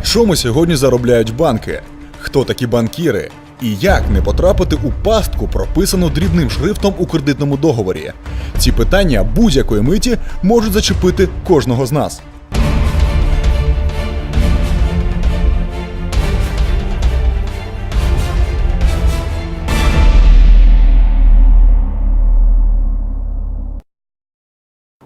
Чому сьогодні заробляють банки? Хто такі банкіри? І як не потрапити у пастку, прописану дрібним шрифтом у кредитному договорі? Ці питання будь-якої миті можуть зачепити кожного з нас.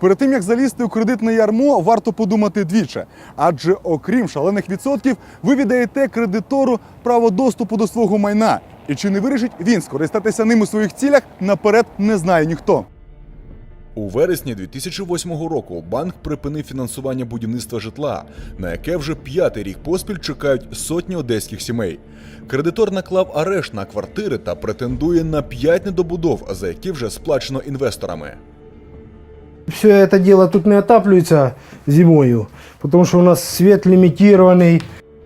Перед тим як залізти у кредитне ярмо, варто подумати двічі. Адже окрім шалених відсотків, ви віддаєте кредитору право доступу до свого майна. І чи не вирішить він скористатися ним у своїх цілях, наперед не знає ніхто. У вересні 2008 року банк припинив фінансування будівництва житла, на яке вже п'ятий рік поспіль чекають сотні одеських сімей. Кредитор наклав арешт на квартири та претендує на п'ять недобудов, за які вже сплачено інвесторами. Все это дело тут не отапливается зимою, потому что у нас свет лимитированный.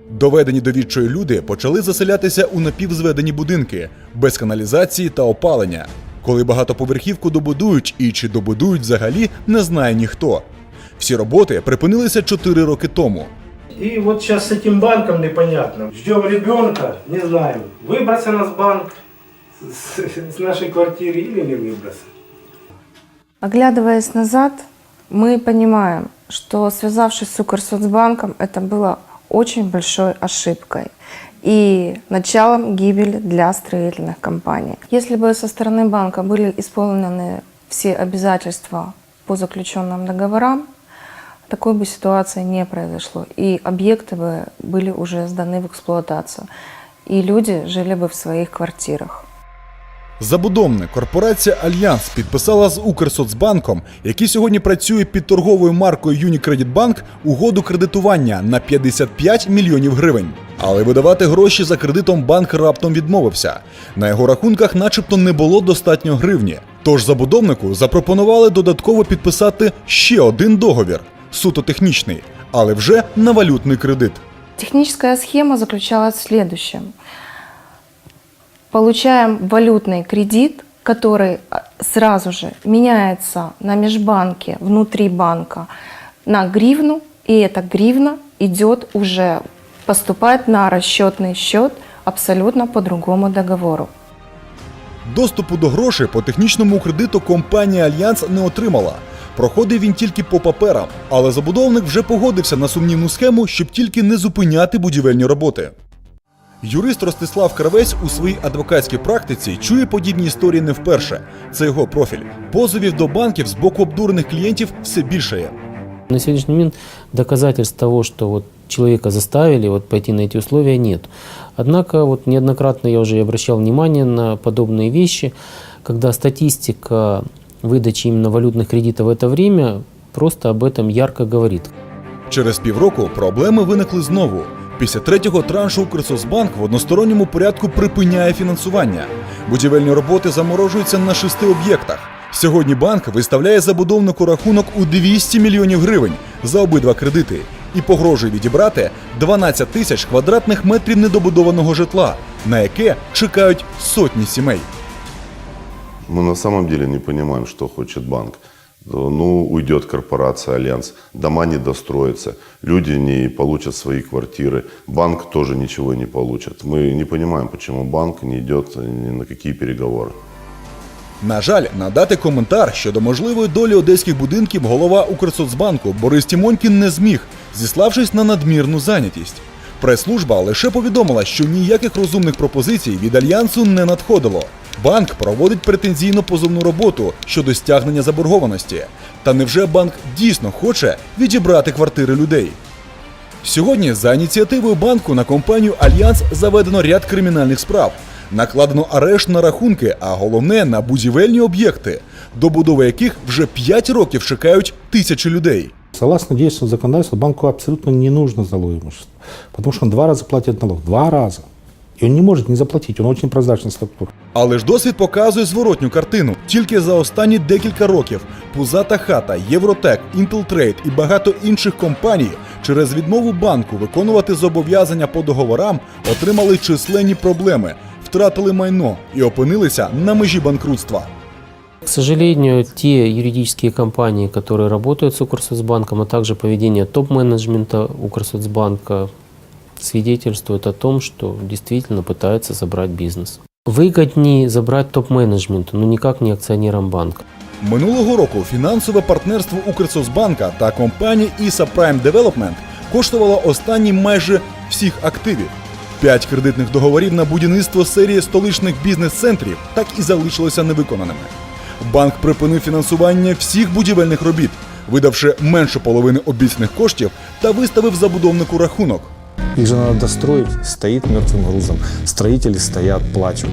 Доведені до відчаю люди почали заселятися у напівзведені будинки без каналізації та опалення. Коли багатоповерхівку добудують і чи добудують взагалі, не знає ніхто. Всі роботи припинилися 4 роки тому. И вот сейчас с этим банком непонятно. Ждем ребенка, не знаем, выбраться нас банк с, с нашей квартиры или не выбраться. Оглядываясь назад, мы понимаем, что связавшись с Укрсоцбанком, это было очень большой ошибкой и началом гибели для строительных компаний. Если бы со стороны банка были исполнены все обязательства по заключенным договорам, такой бы ситуации не произошло, и объекты бы были уже сданы в эксплуатацию, и люди жили бы в своих квартирах. Забудовник корпорація Альянс підписала з Укрсоцбанком, який сьогодні працює під торговою маркою Юнікредитбанк, угоду кредитування на 55 мільйонів гривень. Але видавати гроші за кредитом банк раптом відмовився. На його рахунках, начебто, не було достатньо гривні. Тож забудовнику запропонували додатково підписати ще один договір, суто технічний, але вже на валютний кредит. Техническая схема заключалась в следующем Получаем валютный кредит, который а, сразу же меняется на межбанке внутри банка на гривну, и эта гривна идет уже, поступает на расчетный счет абсолютно по другому договору. Доступу до грошей по технічному кредиту компанія Альянс не отримала. Проходив він тільки по паперам, але забудовник вже погодився на сумнівну схему, щоб тільки не зупиняти будівельні роботи. Юрист Ростислав Кравець у своїй адвокатській практиці чує подібні історії не вперше. Це його профіль. Позовів до банків з боку обдурених клієнтів все більшає. На сегодняшний момент доказательств того, что вот человека заставили вот пойти на эти условия, нет. Однако вот неоднократно я уже и обращал внимание на подобные вещи, когда статистика выдачи именно валютных кредитов в это время просто об этом ярко говорит. Через півроку проблеми виникли знову. Після третього траншу Укрсоцбанк в односторонньому порядку припиняє фінансування. Будівельні роботи заморожуються на шести об'єктах. Сьогодні банк виставляє забудовнику рахунок у 200 мільйонів гривень за обидва кредити і погрожує відібрати 12 тисяч квадратних метрів недобудованого житла, на яке чекають сотні сімей. Мы на самом деле не понимаем, что хочет банк Ну, уйдет корпорация Альянс, дома не достроятся, люди не получат свои квартиры, банк тоже ничего не получит. Мы не понимаем, почему банк не идет ни на какие переговоры. На жаль, надати коментар щодо можливої долі одеських будинків голова Укрсоцбанку Борис Тімонькін не зміг, зіславшись на надмірну зайнятість. Прес-служба лише повідомила, що ніяких розумних пропозицій від альянсу не надходило. Банк проводить претензійно позовну роботу щодо стягнення заборгованості. Та невже банк дійсно хоче відібрати квартири людей? Сьогодні за ініціативою банку на компанію Альянс заведено ряд кримінальних справ. Накладено арешт на рахунки, а головне на будівельні об'єкти, до будови яких вже 5 років чекають тисячі людей. Согласно действующему законодательству, банку абсолютно не нужно залог имущества, потому что два раза платит налог. Два раза. И он не может не заплатить, он очень прозрачная структура. Але ж досвід показує зворотню картину. Тільки за останні декілька років Пузата хата, Євротек, Інтелтрейд і багато інших компаній через відмову банку виконувати зобов'язання по договорам отримали численні проблеми, втратили майно і опинилися на межі банкрутства. К сожалению, те юридические компании, которые работают с Укрсоцбанком, а также поведение топ-менеджмента Укрсоцбанка свидетельствует о том, что действительно пытаются забрать бизнес. Выгоднее забрать топ-менеджменту, но никак не акционерам банка. Минулого року фінансове партнерство Укрсоцбанка та компанії ISA Prime Development коштувало останні майже всіх активів. П'ять кредитних договорів на будівництво серії столичних бізнес-центрів так і залишилися невиконаними. Банк припинив фінансування всіх будівельних робіт, видавши менше половини обіцяних коштів та виставив забудовнику рахунок. Их же надо достроить, стоит мертвым грузом. Строители стоят, плачут.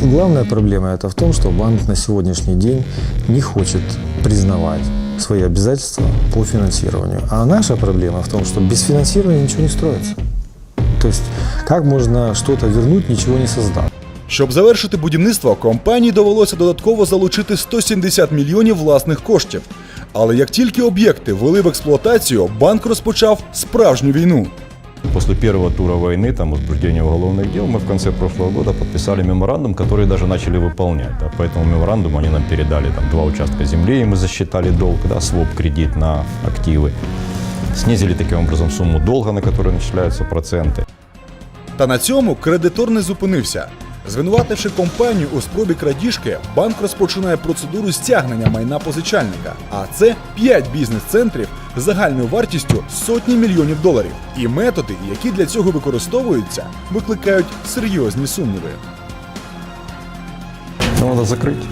Главная проблема это в том, что банк на сегодняшний день не хочет признавать свои обязательства по финансированию. А наша проблема в том, что без финансирования ничего не строится. То есть как можно что-то вернуть, ничего не создав? Щоб завершити будівництво, компанії довелося додатково залучити 170 мільйонів власних коштів. Але як тільки об'єкти ввели в експлуатацію, банк розпочав справжню війну. После первого тура войны, там, возбуждения уголовных дел, мы в конце прошлого года подписали меморандум, который даже начали выполнять. Да. По этому меморандуму они нам передали там, два участка земли, и мы засчитали долг, да, своп-кредит на активы. Снизили таким образом сумму долга, на который начисляются проценты. Та на цьому кредитор не зупинився. Звинувативши компанію у спробі крадіжки, банк розпочинає процедуру стягнення майна позичальника. А це 5 бізнес-центрів з загальною вартістю сотні мільйонів доларів. І методи, які для цього використовуються, викликають серйозні сумніви. Ну, надо закрыть.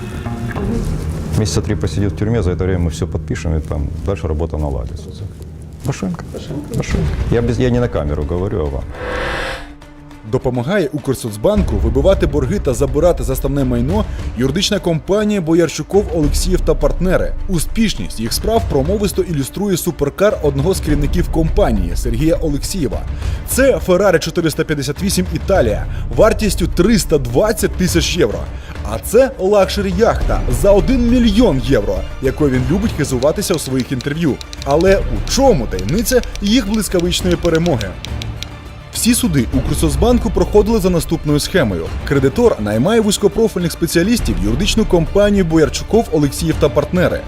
Месяца три посидит в тюрьме, за это время мы все подпишем, и там дальше работа наладится. Машинка. Машинка. Я, без, я не на камеру говорю, а вам. Допомагає Укрсоцбанку вибивати борги та забирати заставне майно юридична компанія Боярчуков, Олексіїв та партнери. Успішність їх справ промовисто ілюструє суперкар одного з керівників компанії Сергія Олексієва. Це Ferrari 458 Італія вартістю 320 тисяч євро. А це лакшері яхта за 1 мільйон євро, якою він любить хизуватися у своїх інтерв'ю. Але у чому таємниця їх блискавичної перемоги? Всі суди Укрсоцбанку проходили за наступною схемою. Кредитор наймає вузькопрофільних спеціалістів юридичну компанію Боярчуков, Олексіїв та партнери.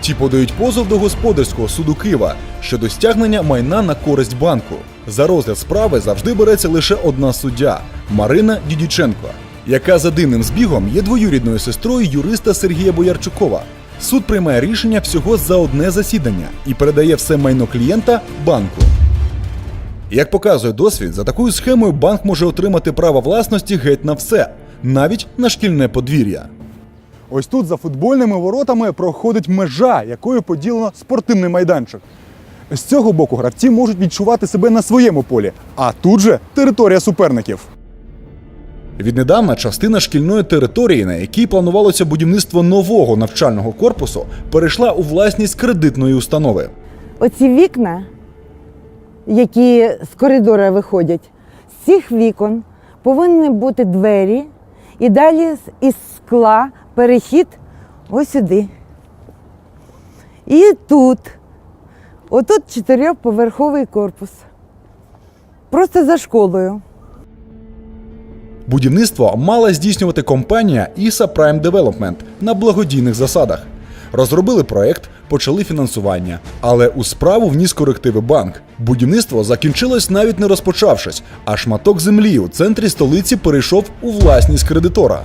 Ті подають позов до господарського суду Києва щодо стягнення майна на користь банку. За розгляд справи завжди береться лише одна суддя Марина Дідіченко, яка за дивним збігом є двоюрідною сестрою юриста Сергія Боярчукова. Суд приймає рішення всього за одне засідання і передає все майно клієнта банку. Як показує досвід, за такою схемою банк може отримати право власності геть на все, навіть на шкільне подвір'я. Ось тут за футбольними воротами проходить межа, якою поділено спортивний майданчик. З цього боку гравці можуть відчувати себе на своєму полі, а тут же територія суперників. Віднедавна частина шкільної території, на якій планувалося будівництво нового навчального корпусу, перейшла у власність кредитної установи. Оці вікна, які з коридора виходять, з цих вікон повинні бути двері і далі із скла перехід ось сюди. І тут, отут чотирьохповерховий корпус. Просто за школою. Будівництво мала здійснювати компанія ISA Prime Development на благодійних засадах. Розробили проект, почали фінансування, але у справу вніс корективи банк. Будівництво закінчилось навіть не розпочавшись, а шматок землі у центрі столиці перейшов у власність кредитора.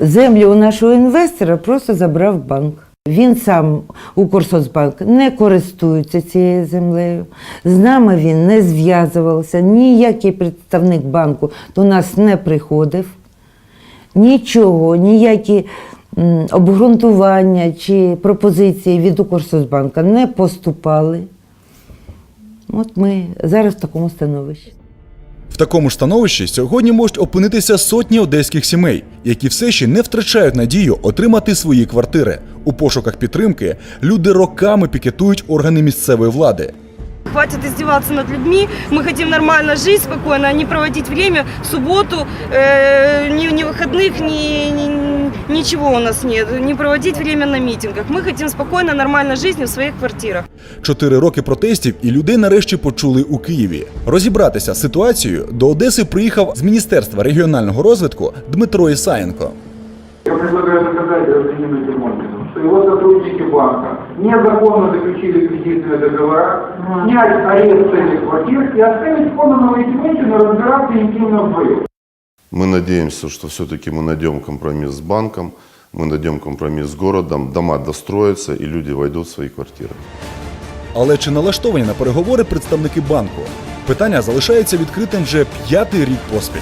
Землю у нашого інвестора просто забрав банк. Він сам Укрсоцбанк не користується цією землею. З нами він не зв'язувався. Ніякий представник банку до нас не приходив. Нічого, ніякі обґрунтування чи пропозиції від Укрсоцбанка не поступали. От ми зараз в такому становищі. В такому ж становищі сьогодні можуть опинитися сотні одеських сімей, які все ще не втрачають надію отримати свої квартири. У пошуках підтримки люди роками пікетують органи місцевої влади Хватит издеваться над людьми. Мы хотим нормально жить спокойно, а не проводить время в субботу, э, ни, ни выходных, ни, ни- ничего у нас нет. Не проводить время на митингах. Мы хотим спокойно, нормально жизни в своих квартирах. Чотири роки протестів, і людей нарешті почули у Києві. Розібратися з ситуацією до Одеси приїхав з Міністерства регіонального розвитку Дмитро Ісаєнко. Я предлагаю доказать сотрудники банка незаконно заключили кредитные договора, снять арест с этих квартир и оставить Кононова и Тимохина разбираться интимно вдвоем. Мы надеемся, что все-таки мы найдем компромисс с банком, мы найдем компромисс с городом, дома достроятся и люди войдут в свои квартиры. Але чи налаштовані на переговори представники банку? Питання залишається відкритим вже п'ятий рік поспіль.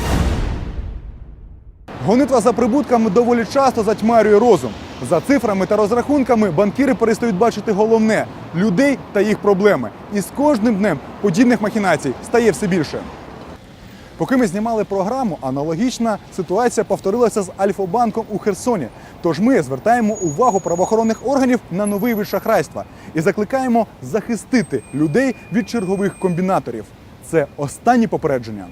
Гонитва за прибутками доволі часто затьмарює розум. За цифрами та розрахунками банкіри перестають бачити головне людей та їх проблеми. І з кожним днем подібних махінацій стає все більше. Поки ми знімали програму, аналогічна ситуація повторилася з Альфа-банком у Херсоні. Тож ми звертаємо увагу правоохоронних органів на новий вид шахрайства і закликаємо захистити людей від чергових комбінаторів. Це останні попередження.